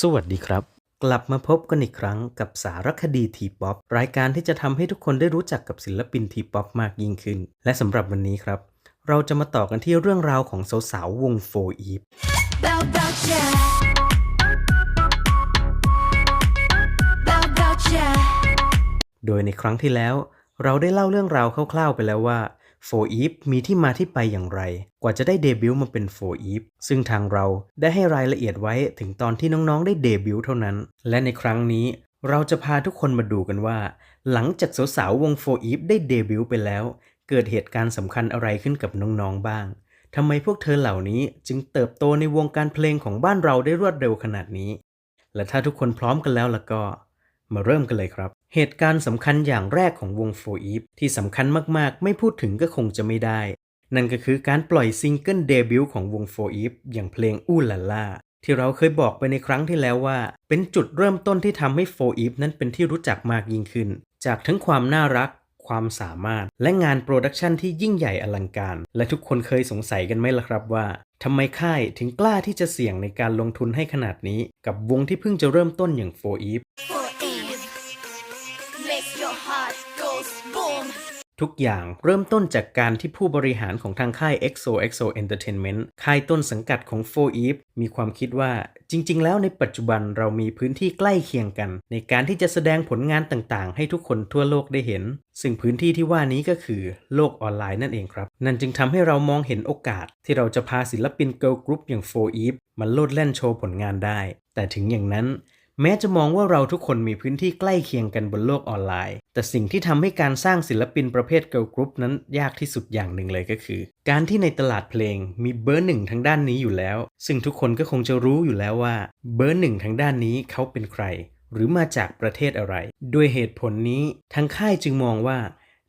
สวัสดีครับ กลับมาพบกันอีกครั้งกับสารคดีทีป๊อปรายการที่จะทำให้ทุกคนได้รู้จักกับศิลปินทีป๊อปมากยิ่งขึ้น และสำหรับวันนี้ครับ เราจะมาต่อกันที่เรื่องราวของสาวๆวงโฟอีฟ Bow bow yeah. Bow bow yeah. โดยในครั้งที่แล้ว เราได้เล่าเรื่องราวคร่าวๆไปแล้วว่า โฟอีฟมีที่มาที่ไปอย่างไร กว่าจะได้เดบิวต์มาเป็นโฟอีฟซึ่งทางเราได้ให้รายละเอียดไว้ถึงตอนที่น้องๆได้เดบิวต์เท่านั้น และในครั้งนี้เราจะพาทุกคนมาดูกันว่า หลังจากสาวๆวงโฟอีฟได้เดบิวต์ไปแล้ว เกิดเหตุการณ์สำคัญอะไรขึ้นกับน้องๆบ้างทำไมพวกเธอเหล่านี้จึงเติบโตในวงการเพลงของบ้านเราได้รวดเร็วขนาดนี้ และถ้าทุกคนพร้อมกันแล้วล่ะก็ มาเริ่มกันเลยครับ เหตุการณ์สำคัญอย่างแรกของวงโฟอีฟที่สำคัญมากๆ ไม่พูดถึงก็คงจะไม่ได้ นั่นก็คือการปล่อยซิงเกิลเดบิวต์ของวงโฟอีฟอย่างเพลงอู้ลาล่าที่เราเคยบอกไปในครั้งที่แล้วว่า เป็นจุดเริ่มต้นที่ทำให้โฟอีฟนั้นเป็นที่รู้จักมากยิ่งขึ้น จากทั้งความน่ารักความสามารถและงานโปรดักชันที่ยิ่งใหญ่อลังการ และทุกคนเคยสงสัยกันไหมล่ะครับว่าทำไมค่ายถึงกล้าที่จะเสี่ยงในการลงทุนให้ขนาดนี้ กับวงที่เพิ่งจะเริ่มต้นอย่างโฟอีฟ ทุกอย่างเริ่มต้นจากการที่ผู้บริหารของทางค่าย XOXO Entertainment ค่ายต้นสังกัดของ 4 Eve มีความคิดว่าจริง ๆ แล้วในปัจจุบันเรามีพื้นที่ใกล้เคียงกัน ในการที่จะแสดงผลงานต่างๆ ให้ทุกคนทั่วโลกได้เห็น ซึ่งพื้นที่ที่ว่านี้ก็คือโลกออนไลน์นั่นเองครับ นั่นจึงทำให้เรามองเห็นโอกาส ที่เราจะพาศิลปินเกิร์ลกรุ๊ปอย่าง 4 Eve มาโลดแล่นโชว์ผลงานได้ แต่ถึงอย่างนั้น แม้จะมองว่าเราทุกคนมีพื้นที่ใกล้เคียงกันบนโลกออนไลน์ แต่สิ่งที่ทำให้การสร้างศิลปินประเภทเกิร์ลกรุ๊ปนั้นยากที่สุดอย่างหนึ่งเลยก็คือ การที่ในตลาดเพลงมีเบอร์หนึ่งทางด้านนี้อยู่แล้ว ซึ่งทุกคนก็คงจะรู้อยู่แล้วว่าเบอร์หนึ่งทางด้านนี้เขาเป็นใคร หรือมาจากประเทศอะไร ด้วยเหตุผลนี้ทางค่ายจึงมองว่า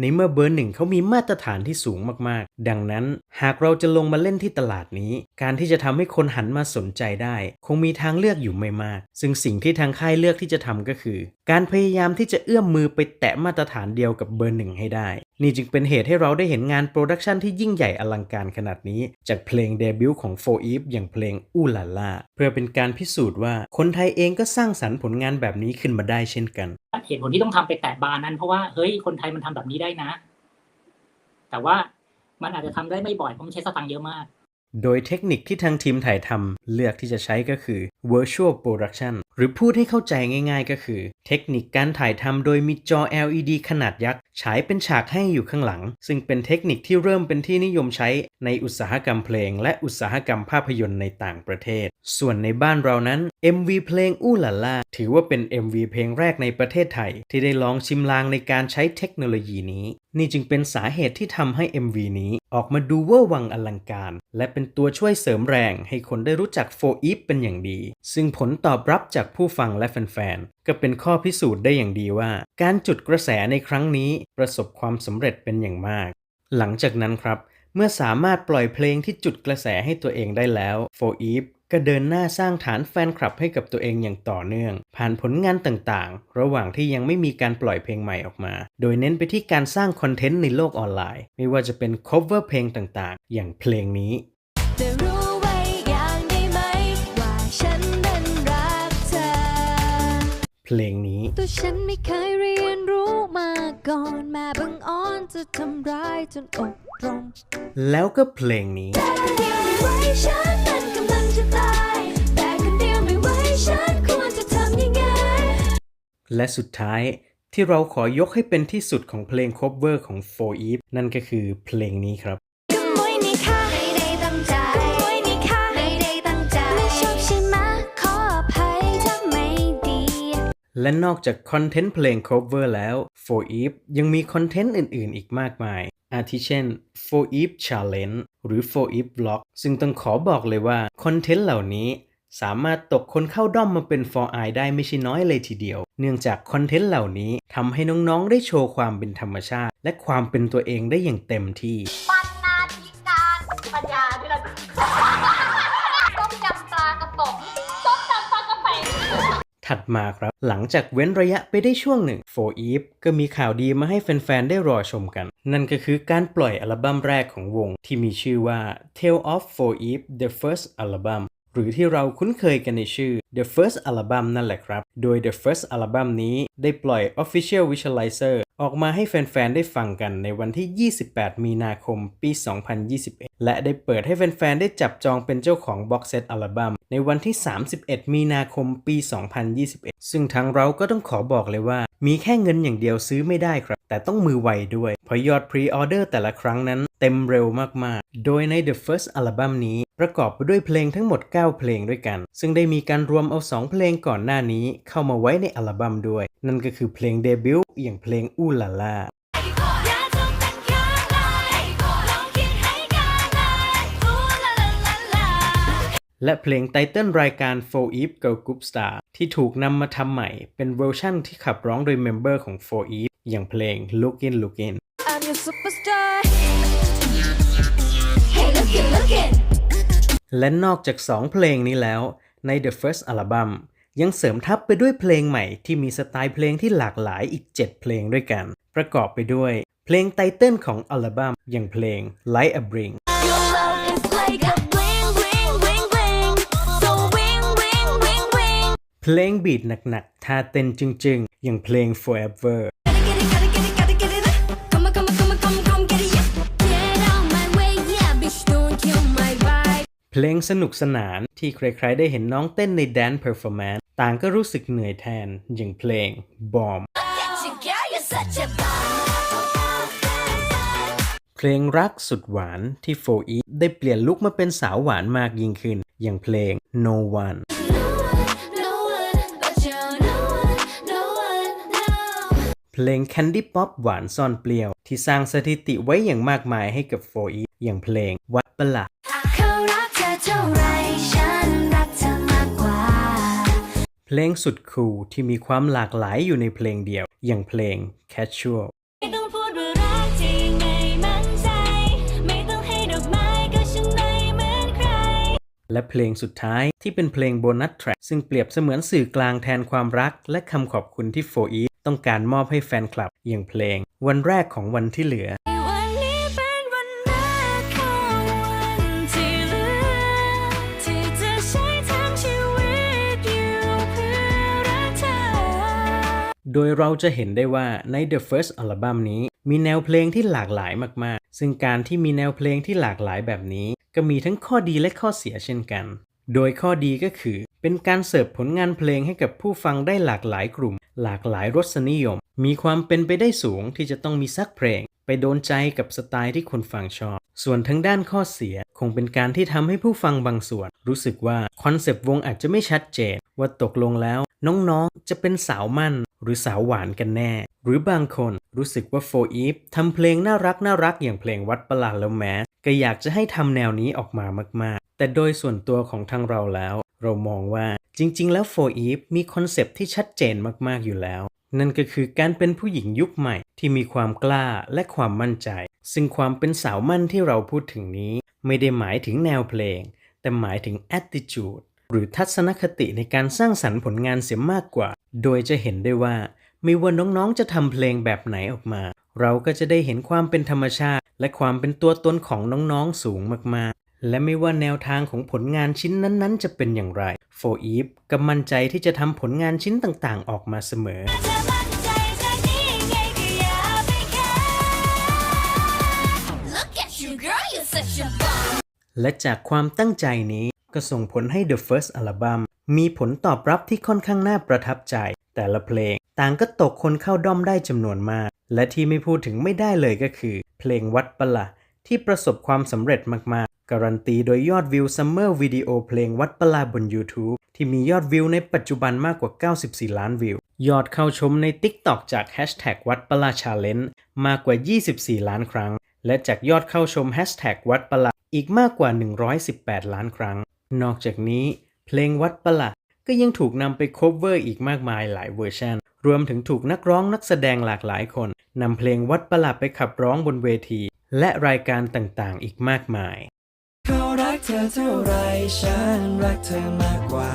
ในเมื่อเบอร์หนึ่งเขามีมาตรฐานที่สูงมากๆ ดังนั้นหากเราจะลงมาเล่นที่ตลาดนี้ การที่จะทำให้คนหันมาสนใจได้ คงมีทางเลือกอยู่ไม่มาก ซึ่งสิ่งที่ทางค่ายเลือกที่จะทำก็คือ การพยายามที่จะเอื้อมมือไปแตะมาตรฐานเดียวกับเบอร์หนึ่งให้ได้ นี่จึงเป็นเหตุให้เราได้เห็นงานโปรดักชันที่ยิ่งใหญ่อลังการขนาดนี้ จากเพลงเดบิวต์ของโฟอีฟอย่างเพลงอู้ลาล่าเพื่อเป็นการพิสูจน์ว่าคนไทยเองก็สร้างสรรค์ผลงานแบบนี้ขึ้นมาได้เช่นกัน เหตุผลที่ต้องทำไปแตะบาร์นั้นเพราะว่าเฮ้ยคนไทยมันทำแบบนี้ได้นะ แต่ว่ามันอาจจะทำได้ไม่บ่อยเพราะมันใช้สตังค์เยอะมากโดยเทคนิคที่ทางทีมถ่ายทำเลือกที่จะใช้ก็คือ virtual production หรือพูดให้เข้าใจง่ายๆ ก็คือ เทคนิคการถ่ายทำโดยมีจอ LED ขนาดยักษ์ฉายเป็นฉากให้อยู่ข้างหลัง ซึ่งเป็นเทคนิคที่เริ่มเป็นที่นิยมใช้ในอุตสาหกรรมเพลง และอุตสาหกรรมภาพยนตร์ในต่างประเทศ ส่วนในบ้านเรานั้น MV เพลงอู้ลาล่าถือว่าเป็น MV เพลงแรกในประเทศไทย ที่ได้ลองชิมลางในการใช้เทคโนโลยีนี้ นี่จึงเป็นสาเหตุที่ทำให้ MV นี้ออกมาดูเวอร์วังอลังการ และเป็นตัวช่วยเสริมแรงให้คนได้รู้จักโฟอีฟเป็นอย่างดีซึ่งผลตอบรับจากผู้ฟังและแฟนๆ ก็เป็นข้อพิสูจน์ได้อย่างดีว่า การจุดกระแสในครั้งนี้ประสบความสำเร็จเป็นอย่างมาก หลังจากนั้นครับ เมื่อสามารถปล่อยเพลงที่จุดกระแสให้ตัวเองได้แล้วโฟอีฟก็เดินหน้าสร้างฐานแฟนคลับให้กับตัวเองอย่างต่อเนื่อง ผ่านผลงานต่างๆ ระหว่างที่ยังไม่มีการปล่อยเพลงใหม่ออกมา โดยเน้นไปที่การสร้างคอนเทนต์ในโลกออนไลน์ ไม่ว่าจะเป็น cover เพลงต่างๆ อย่างเพลงนี้ เพลงนี้ ตัวฉันไม่เคยเรียนรู้มาก่อนแม่บังอ่อนจะทำร้ายจนอกตรง แล้วก็เพลงนี้ แต่คนเดียวไม่ไหวฉันนั้นกำลังจะตาย แต่คนเดียวไม่ไหวฉันควรจะทำยังไง และสุดท้ายที่เราขอยกให้เป็นที่สุดของเพลง cover ของ 4 Eve นั่นก็คือเพลงนี้ครับ และนอกจากคอนเทนต์เพลง cover แล้ว4 Eve ยังมีคอนเทนต์อื่นๆ อีกมากมาย อาทิเช่น4 Eve Challenge หรือ4 Eve Vlog ซึ่งต้องขอบอกเลยว่าคอนเทนต์เหล่านี้สามารถตกคนเข้าด้อมมาเป็น4 Eye ได้ไม่ใช่น้อยเลยทีเดียว เนื่องจากคอนเทนต์เหล่านี้ทำให้น้องๆ ได้โชว์ความเป็นธรรมชาติ และความเป็นตัวเองได้อย่างเต็มที่ปันนาธิการปัญญาที่เรา ถัดมาครับ หลังจากเว้นระยะไปได้ช่วงหนึ่ง4 Eve ก็มีข่าวดีมาให้แฟนๆ ได้รอชมกัน นั่นก็คือการปล่อยอัลบั้มแรกของวง ที่มีชื่อว่า Tale of 4 Eve The First Album หรือที่เราคุ้นเคยกันในชื่อ The First Album นั่นแหละครับ โดย The First Album นี้ได้ปล่อย Official Visualizer ออกมาให้แฟนๆ ได้ฟังกันในวันที่ 28 มีนาคม ปี 2021 และได้เปิดให้แฟนๆ ได้จับจองเป็นเจ้าของ Box Set อัลบั้มในวันที่ 31 มีนาคม ปี 2021 ซึ่งทางเราก็ต้องขอบอกเลยว่า มีแค่เงินอย่างเดียวซื้อไม่ได้ครับ แต่ต้องมือไวด้วย เพราะยอดพรีออเดอร์แต่ละครั้งนั้นเต็มเร็วมากๆ โดยใน The First Album นี้ประกอบไปด้วยเพลงทั้งหมด 9 เพลงด้วยกัน ซึ่งได้มีการรวมเอา 2 เพลงก่อนหน้านี้เข้ามาไว้ในอัลบั้มด้วย นั่นก็คือเพลงเดบิวต์อย่างเพลงออย่าจงตัดขาดเลยลองคิดให้การเลยอู้ลาลาลาลาและเพลงไตเติ้ลรายการ4 Eve Girl Group Star ที่ถูกนำมาทำใหม่เป็นเวอร์ชั่นที่ขับร้องโดยเมมเบอร์ของ4 Eve อย่างเพลง Lookin' Lookin' I'm your superstar Hey look it look it และนอกจาก 2 เพลงนี้แล้วใน The First Album ยังเสริมทับไปด้วยเพลงใหม่ที่มีสไตล์เพลงที่หลากหลายอีก 7 เพลงด้วยกัน ประกอบไปด้วยเพลงไตเติ้ลของอัลบั้มอย่างเพลง Light a Bring Your love is like a bling bling bling bling So wing wing wing wing เพลงบีทหนักๆท่าเต้นจึงๆ อย่างเพลง Forever Gotta get it gotta get it gotta get it Come on come on come on come on come get it yeah Get out my way yeah bitch don't kill my vibe เพลงสนุกสนานที่ใครๆได้เห็นน้องเต้นใน Dance Performance ต่างก็รู้สึกเหนื่อยแทนอย่างเพลง Bomb เพลงรักสุดหวานที่โฟอีได้เปลี่ยนลุคมาเป็นสาวหวานมากยิ่งขึ้น อย่างเพลง No One เพลง Candy Pop หวานซ่อนเปรี้ยว ที่สร้างสถิติไว้อย่างมากมายให้กับโฟอีอย่างเพลงวัดประหลาดเขารักเธอเท่าไรฉัน เพลงสุดคูลที่มีความหลากหลายอยู่ในเพลงเดียว อย่างเพลง Casual และเพลงสุดท้ายที่เป็นเพลงโบนัสแทร็กซึ่งเปรียบเสมือนสื่อกลางแทนความรัก และคำขอบคุณที่โฟอีต้องการมอบให้แฟนคลับ อย่างเพลง วันแรกของวันที่เหลือ โดยเราจะเห็นได้ว่าใน The First Album นี้มีแนวเพลงที่หลากหลายมากๆ ซึ่งการที่มีแนวเพลงที่หลากหลายแบบนี้ ก็มีทั้งข้อดีและข้อเสียเช่นกัน โดยข้อดีก็คือ เป็นการเสิร์ฟผลงานเพลงให้กับผู้ฟังได้หลากหลายกลุ่ม หลากหลายรสนิยม มีความเป็นไปได้สูงที่จะต้องมีซักเพลง ไปโดนใจกับสไตล์ที่คนฟังชอบ ส่วนทั้งด้านข้อเสียคงเป็นการที่ทำให้ผู้ฟังบางส่วน รู้สึกว่าคอนเซปต์วงอาจจะไม่ชัดเจนว่าตกลงแล้ว น้องๆ จะเป็นสาวมั่นหรือสาวหวานกันแน่ หรือบางคนรู้สึกว่าโฟอีฟทำเพลงน่ารักน่ารักอย่างเพลงวัดประหลาดแล้วแม้ก็อยากจะให้ทำแนวนี้ออกมามากๆ แต่โดยส่วนตัวของทางเราแล้ว เรามองว่าจริง ๆ แล้วโฟอีฟมีคอนเซปต์ที่ชัดเจนมากๆอยู่แล้ว นั่นก็คือการเป็นผู้หญิงยุคใหม่ที่มีความกล้าและความมั่นใจ ซึ่งความเป็นสาวมั่นที่เราพูดถึงนี้ ไม่ได้หมายถึงแนวเพลง แต่หมายถึง attitude หรือทัศนคติในการสร้างสรรค์ผลงานเสียมากกว่า โดยจะเห็นได้ว่าไม่ว่าน้องๆจะทำเพลงแบบไหนออกมา เราก็จะได้เห็นความเป็นธรรมชาติ และความเป็นตัวตนของน้องๆสูงมากๆ และไม่ว่าแนวทางของผลงานชิ้นนั้นๆ จะเป็นอย่างไรโฟอีฟก็มั่นใจที่จะทำผลงานชิ้นต่างๆ ออกมาเสมอและจากความตั้งใจนี้ ก็ส่งผลให้ The First Album มีผลตอบรับที่ค่อนข้างน่าประทับใจ แต่ละเพลงต่างก็ตกคนเข้าด้อมได้จำนวนมาก และที่ไม่พูดถึงไม่ได้เลยก็คือ เพลงวัดปะละที่ประสบความสำเร็จมากๆ การันตีโดยยอดวิวซัมเมอร์วิดีโอเพลงวัดปะลาบน YouTube ที่มียอดวิวในปัจจุบันมากกว่า 94 ล้านวิว ยอดเข้าชมใน TikTok จาก Hashtag วัดปะลาชาเลนจ์มากกว่า 24 ล้านครั้ง และจากยอดเข้าชม Hashtag วัดปะลาอีกมากกว่า 118 ล้านครั้ง นอกจากนี้ เพลงวัดประหลัดก็ยังถูกนำไปโคเวอร์อีกมากมายหลายเวอร์ชันรวมถึงถูกนักร้องนักแสดงหลากหลายคนนำเพลงวัดประหลัดไปขับร้องบนเวที และรายการต่างๆ อีกมากมายเขารักเธอเท่าไรฉันรักเธอมากกว่า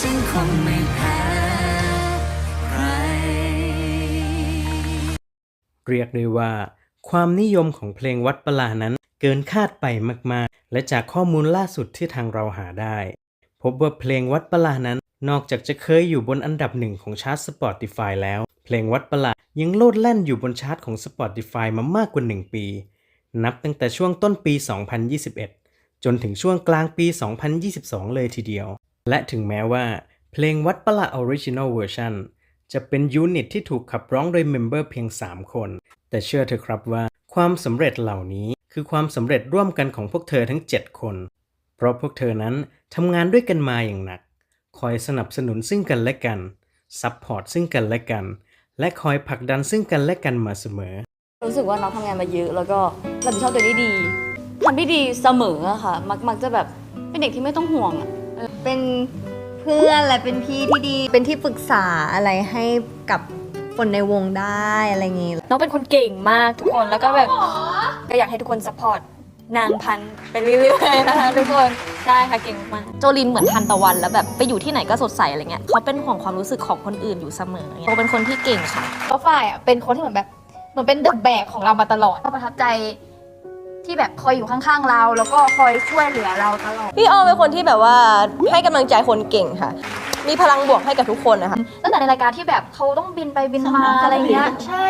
ฉันคงไม่แพ้ใคร เรียกได้ว่า ความนิยมของเพลงวัดประลานั้นเกินคาดไปมาก ๆ และจากข้อมูลล่าสุดที่ทางเราหาได้ พบว่าเพลงวัดประลานั้น นอกจากจะเคยอยู่บนอันดับหนึ่งของชาร์ต Spotify แล้ว เพลงวัดประลายังโลดแล่นอยู่บนชาร์ตของ Spotify มามากกว่า 1 ปี นับตั้งแต่ช่วงต้นปี 2021 จนถึงช่วงกลางปี 2022 เลยทีเดียว และถึงแม้ว่า เพลงวัดประหลา Original Version จะเป็นยูนิตที่ถูกขับร้องโดยเมมเบอร์เพียง 3 คน แต่เชื่อเถอะครับว่า ความสำเร็จเหล่านี้คือความสำเร็จร่วมกันของพวกเธอทั้ง 7 คน เพราะพวกเธอนั้นทำงานด้วยกันมาอย่างหนัก คอยสนับสนุนซึ่งกันและกัน ซัพพอร์ตซึ่งกันและกัน และคอยผลักดันซึ่งกันและกันมาเสมอ รู้สึกว่าน้องทำงานมาเยอะแล้วก็รับผิดชอบตัวเองได้ดีทำได้ดีเสมอะค่ะ มักมักจะแบบเป็นเด็กที่ไม่ต้องห่วงอะ เป็นเพื่อนและเป็นพี่ที่ดี เป็นที่ปรึกษาอะไรให้กับคนในวงได้อะไรอย่างงี้น้องเป็นคนเก่งมากทุกคนแล้วก็แบบก็อยากให้ทุกคนสปอร์ตนางพันธุ์ไปเรื่อยๆนะคะทุกคนได้ค่ะเก่งมากโจลินเหมือนทันตะวันแล้วแบบไปอยู่ที่ไหนก็สดใสอะไรเงี้ยเขาเป็นห่วงความรู้สึกของคนอื่นอยู่เสมอเขาเป็นคนที่เก่งค่ะก็ฝ่ายอะเป็นคนที่เหมือนแบบเหมือนเป็นเดอะแบกของเรามาตลอดก็ประทับใจ ที่แบบคอยอยู่ข้างๆเรา แล้วก็คอยช่วยเหลือเราตลอด พี่ออมเป็นคนที่แบบว่าให้กำลังใจคนเก่งค่ะ มีพลังบวกให้กับทุกคนนะคะ ตั้งแต่ในรายการที่แบบเขาต้องบินไปบินมาอะไรเงี้ย ใช่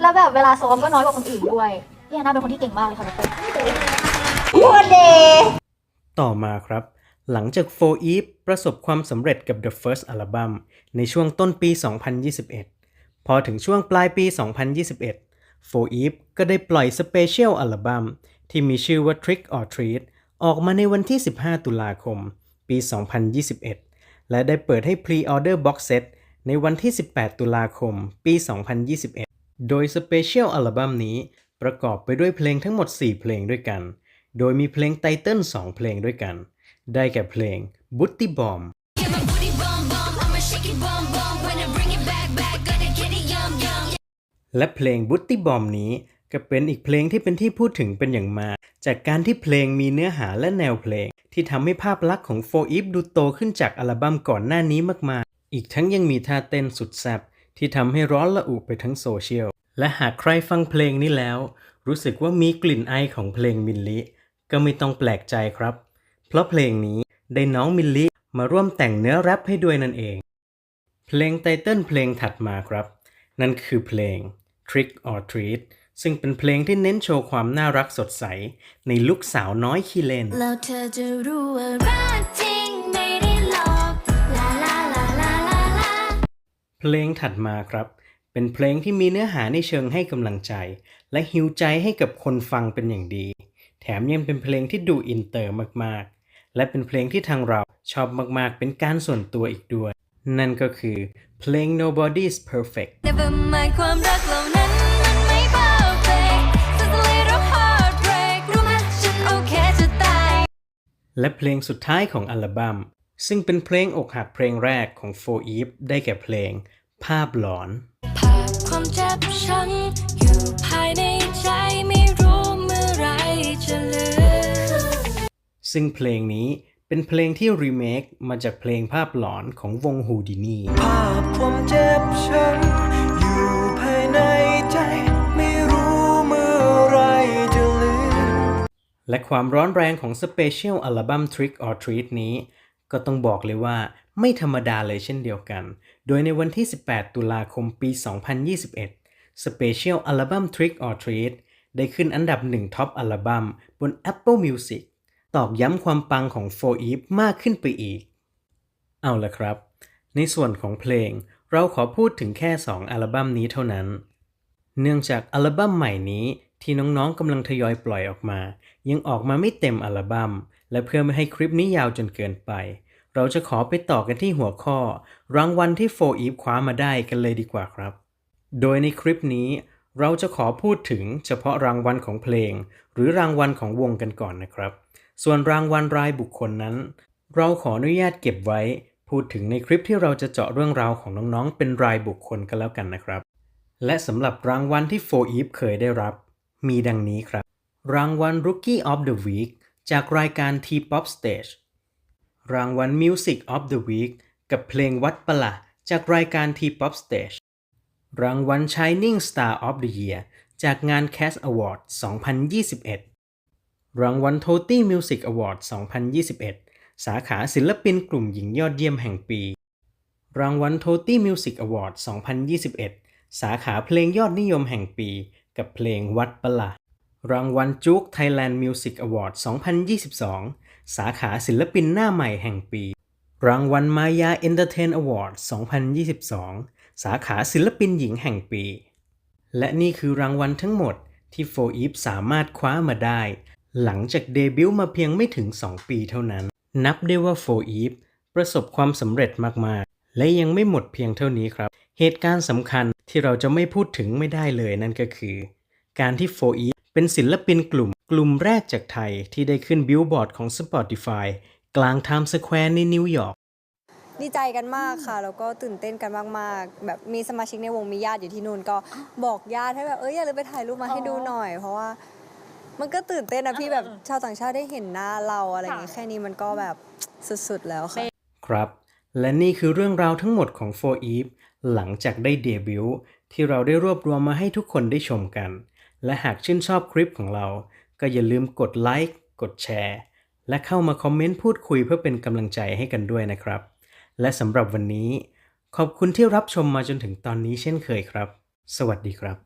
แล้วแบบเวลาซ้อมก็น้อยกว่าคนอื่นด้วยพี่แอนนาเป็นคนที่เก่งมากเลยค่ะทุกคนต่อมาครับ หลังจากโฟอีฟประสบความสำเร็จกับ The First Album ในช่วงต้นปี 2021 พอถึงช่วงปลายปี 2021โฟอีฟก็ได้ปล่อยสเที่มีชื่อว่า Trick or Treat ออกมาในวันที่ 15 ตุลาคม ปี 2021 และได้เปิดให้ Pre-order Box Set ในวันที่ 18 ตุลาคม ปี 2021 โดยสเปเชียลอัลบั้มนี้ประกอบไปด้วยเพลงทั้งหมด 4 เพลงด้วยกัน โดยมีเพลงไตเติ้ล2 เพลงด้วยกัน ได้แก่เพลง Booty Bomb back, back, และเพลง Booty Bomb นี้ ก็เป็นอีกเพลงที่เป็นที่พูดถึงเป็นอย่างมาก จากการที่เพลงมีเนื้อหาและแนวเพลง ที่ทำให้ภาพลักษณ์ของ4 e v ดูโตขึ้นจากอัลบั้มก่อนหน้านี้มากๆ อีกทั้งยังมีท่าเต้นสุดแซ่บที่ทำให้ร้อนระอุไปทั้งโซเชียล และหากใครฟังเพลงนี้แล้ว รู้สึกว่ามีกลิ่นไอของเพลงมิลลิก็ไม่ต้องแปลกใจครับ เพราะเพลงนี้ได้น้องมิลลิมาร่วมแต่งเนื้อแรปให้ด้วยนั่นเอง เพลงไตเติ้ลเพลงถัดมาครับ นั่นคือเพลง Trick or Treat ซึ่งเป็นเพลงที่เน้นโชว์ความน่ารักสดใส ในลุคสาวน้อยขี้เล่น แล้วเธอจะรู้ว่ารักจริงไม่ได้หลอกลาลาลาลาลาลาเพลงถัดมาครับ เป็นเพลงที่มีเนื้อหาในเชิงให้กำลังใจ และฮิวใจให้กับคนฟังเป็นอย่างดี แถมยังเป็นเพลงที่ดูอินเตอร์มากๆ และเป็นเพลงที่ทางเราชอบมากๆ เป็นการส่วนตัวอีกด้วย นั่นก็คือเพลง Nobody's Perfect Never mind ความรักเหล่า และเพลงสุดท้ายของอัลบั้มซึ่งเป็นเพลงอกหักเพลงแรกของ4 Eve ได้แก่เพลง ภาพหลอน ภาพความเจ็บช้ำอยู่ภายในใจไม่รู้เมื่อไหรจะลืมซึ่งเพลงนี้เป็นเพลงที่รีเมคมาจากเพลงภาพหลอนของวงฮูดินีภาพความเจ็บช้ำ และความร้อนแรงของสเปเชียลอัลบัม Trick or Treat นี้ ก็ต้องบอกเลยว่าไม่ธรรมดาเลยเช่นเดียวกัน โดยในวันที่ 18 ตุลาคมปี 2021สเปเชียลอัลบัม Trick or Treat ได้ขึ้นอันดับหนึ่งท็อปอัลบั้มบน Apple Music ตอกย้ำความปังของ4 Eve มากขึ้นไปอีก เอาละครับ ในส่วนของเพลง เราขอพูดถึงแค่ 2 อัลบั้มนี้เท่านั้น เนื่องจากอัลบั้มใหม่นี้ที่น้องๆกำลังทยอยปล่อยออกมา ยังออกมาไม่เต็มอัลบั้มและเพื่อไม่ให้คลิปนี้ยาวจนเกินไป เราจะขอไปต่อกันที่หัวข้อ รางวัลที่4 Eve คว้ามาได้กันเลยดีกว่าครับ โดยในคลิปนี้เราจะขอพูดถึงเฉพาะรางวัลของเพลง หรือรางวัลของวงกันก่อนนะครับ ส่วนรางวัลรายบุคคลนั้น เราขออนุญาตเก็บไว้ พูดถึงในคลิปที่เราจะเจาะเรื่องราวของน้องๆ เป็นรายบุคคลกันแล้วกันนะครับ และสำหรับรางวัลที่4 Eve เคยได้รับ มีดังนี้ครับ รางวัล Rookie of the Week จากรายการ T-Pop Stage รางวัล Music of the Week กับเพลงวัดประหลาจากรายการ T-POP Stage รางวัล Shining Star of the Year จากงาน Cast Award 2021 รางวัล Toti Music Award 2021 สาขาศิลปินกลุ่มหญิงยอดเยี่ยมแห่งปี รางวัล Toti Music Award 2021 สาขาเพลงยอดนิยมแห่งปี กับเพลงวัดประหลาด รางวัลจุก Thailand Music Award 2022 สาขาศิลปินหน้าใหม่แห่งปี รางวัลมายา Entertain Award 2022 สาขาศิลปินหญิงแห่งปี และนี่คือรางวัลทั้งหมดที่โฟอีฟสามารถคว้ามาได้ หลังจากเดบิวต์มาเพียงไม่ถึง 2 ปีเท่านั้น นับได้ว่าโฟอีฟประสบความสำเร็จมาก ๆ และยังไม่หมดเพียงเท่านี้ครับ เหตุการณ์สำคัญที่เราจะไม่พูดถึงไม่ได้เลยนั่นก็คือ การที่โฟอีฟ เป็นศิลปินกลุ่มกลุ่มแรกจากไทยที่ได้ขึ้นบิลบอร์ดของ Spotify กลางไทม์สแควร์ในนิวยอร์กดีใจกันมากค่ะ แล้วก็ตื่นเต้นกันมากๆ แบบมีสมาชิกในวงมีญาติอยู่ที่นู่นก็บอกญาติให้แบบเอ้ยอย่าลืมไปถ่ายรูปมาให้ดูหน่อย เพราะว่ามันก็ตื่นเต้นนะพี่แบบชาวต่างชาติได้เห็นหน้าเราอะไรอย่างเงี้ยแค่นี้มันก็แบบสุดๆแล้วค่ะ ครับ และนี่คือเรื่องราวทั้งหมดของ For Eve หลังจากได้เดบิวต์ที่เราได้รวบรวมมาให้ทุกคนได้ชมกัน และหากชื่นชอบคลิปของเรา ก็อย่าลืมกดไลค์กดแชร์ และเข้ามาคอมเมนต์พูดคุยเพื่อเป็นกำลังใจให้กันด้วยนะครับ และสำหรับวันนี้ ขอบคุณที่รับชมมาจนถึงตอนนี้เช่นเคยครับ สวัสดีครับ